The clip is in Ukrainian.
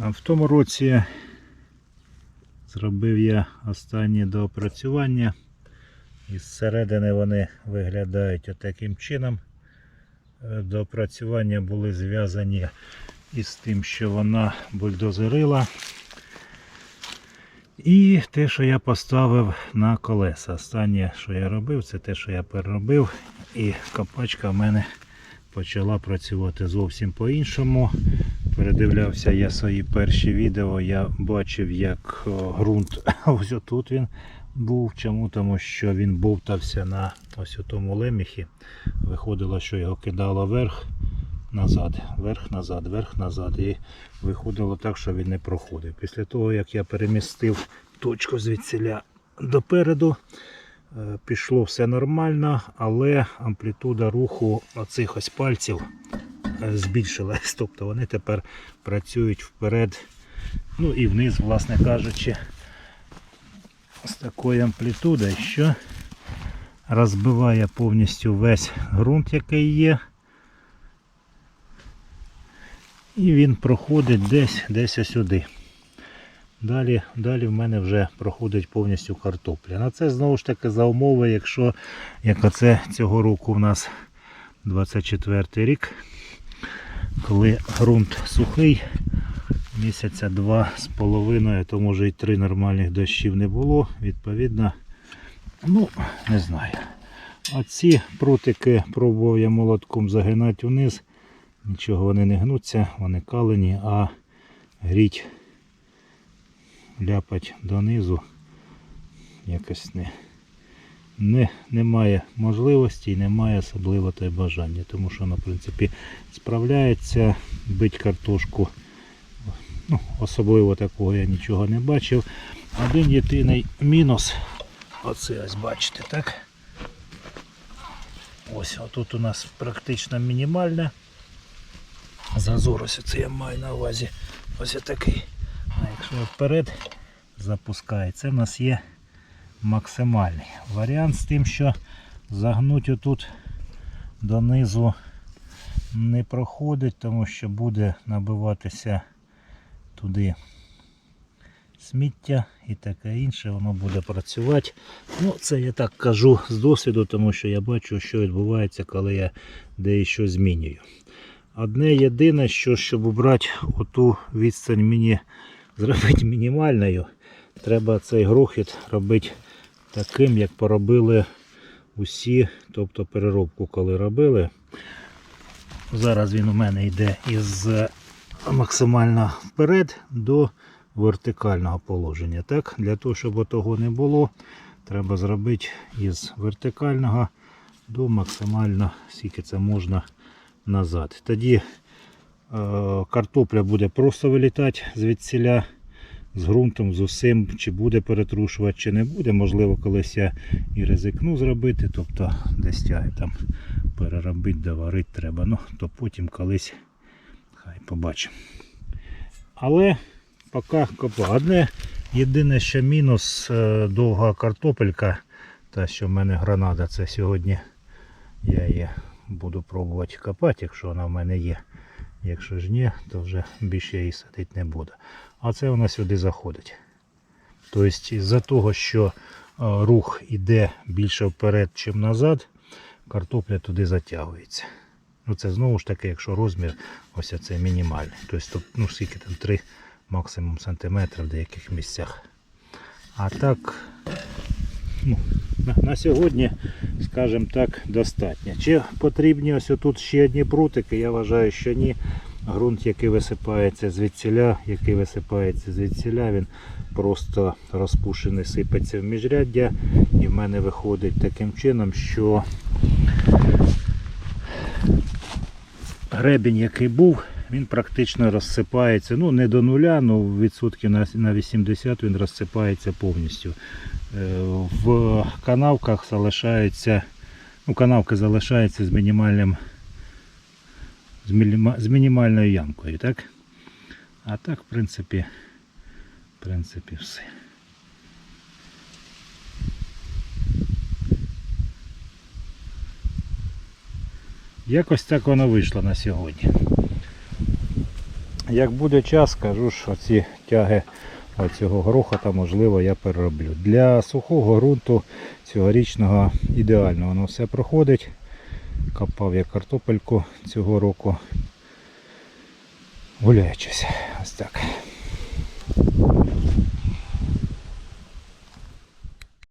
В тому році зробив я останні доопрацювання. І зсередини вони виглядають отаким чином. Е, Доопрацювання були зв'язані із тим, що вона бульдозерила. І те, що я поставив на колеса. Останнє, що я робив, це те, що я переробив. І копачка в мене почала працювати зовсім по-іншому. Передивлявся я свої перші відео, я бачив, як о, ґрунт ось отут він був. Чому? Тому що він бовтався на ось тому леміхі. Виходило, що його кидало вверх, назад, вверх, назад, вверх, назад. І виходило так, що він не проходив. Після того, як я перемістив точку звідсіля допереду, е, пішло все нормально, але амплітуда руху оцих ось пальців е, збільшилась. Тобто вони тепер працюють вперед, ну і вниз, власне кажучи, з такою амплітудою, що розбиває повністю весь ґрунт, який є. І він проходить десь десь сюди. Далі, далі в мене вже проходить повністю картопля. На це знову ж таки за умови, якщо як оце цього року в нас 24 рік, коли ґрунт сухий, місяця два з половиною, то може і три нормальних дощів не було. Відповідно, ну, не знаю. Оці прутики пробував я молотком загинати вниз. Нічого вони не гнуться, вони калені, а гріть, ляпать донизу якось не, не, немає можливості і немає особливо те бажання, тому що воно, в принципі, справляється, бить картошку. Ну, особливо такого я нічого не бачив. Один єдиний мінус. Оце ось бачите, так? Ось отут у нас практично мінімальне. Зазор ось це я маю на увазі. Ось такий. А якщо вперед запускає, це в нас є максимальний варіант з тим, що загнуть отут донизу не проходить, тому що буде набиватися туди сміття і таке інше, воно буде працювати. Ну, це я так кажу з досвіду, тому що я бачу, що відбувається, коли я дещо змінюю. Одне єдине, що щоб убрати оту відстань мені зробити мінімальною, треба цей грохіт робити таким, як поробили усі, тобто переробку, коли робили. Зараз він у мене йде із максимально вперед до вертикального положення. Так? Для того, щоб того не було, треба зробити із вертикального до максимально, скільки це можна назад. Тоді е, картопля буде просто вилітати звідсіля з ґрунтом, з усім, чи буде перетрушувати, чи не буде. Можливо, колись я і ризикну зробити, тобто десь тяги там переробити, доварити треба. Ну, то потім колись хай побачимо. Але поки копа. Єдине, що мінус е, довга картопелька, та що в мене гранада, це сьогодні я її буду пробувати копати, якщо вона в мене є. Якщо ж ні, то вже більше її садити не буду. А це вона сюди заходить. Тобто, з-за того, що е, рух іде більше вперед, ніж назад, картопля туди затягується. Ну це знову ж таки, якщо розмір ось цей мінімальний. Тобто, ну скільки там 3 максимум сантиметри в деяких місцях. А так, ну, на, на сьогодні, скажімо так, достатньо. Чи потрібні ось тут ще одні прутики? Я вважаю, що ні. Грунт, який висипається звідсіля, який висипається звідсіля, він просто розпушений, сипеться в міжряддя. І в мене виходить таким чином, що гребінь, який був, він практично розсипається. Ну, не до нуля, але відсотків на на 80 він розсипається повністю. Е, В канавках залишається, ну, канавки залишаються з мінімальним з, з мінімальною ямкою, так? А так, в принципі, в принципі, все. Якось так воно вийшло на сьогодні. Як буде час, скажу, що ці тяги оцього грохота, можливо, я перероблю. Для сухого ґрунту цьогорічного ідеально воно все проходить. Копав я картопельку цього року. Гуляючись. Ось так.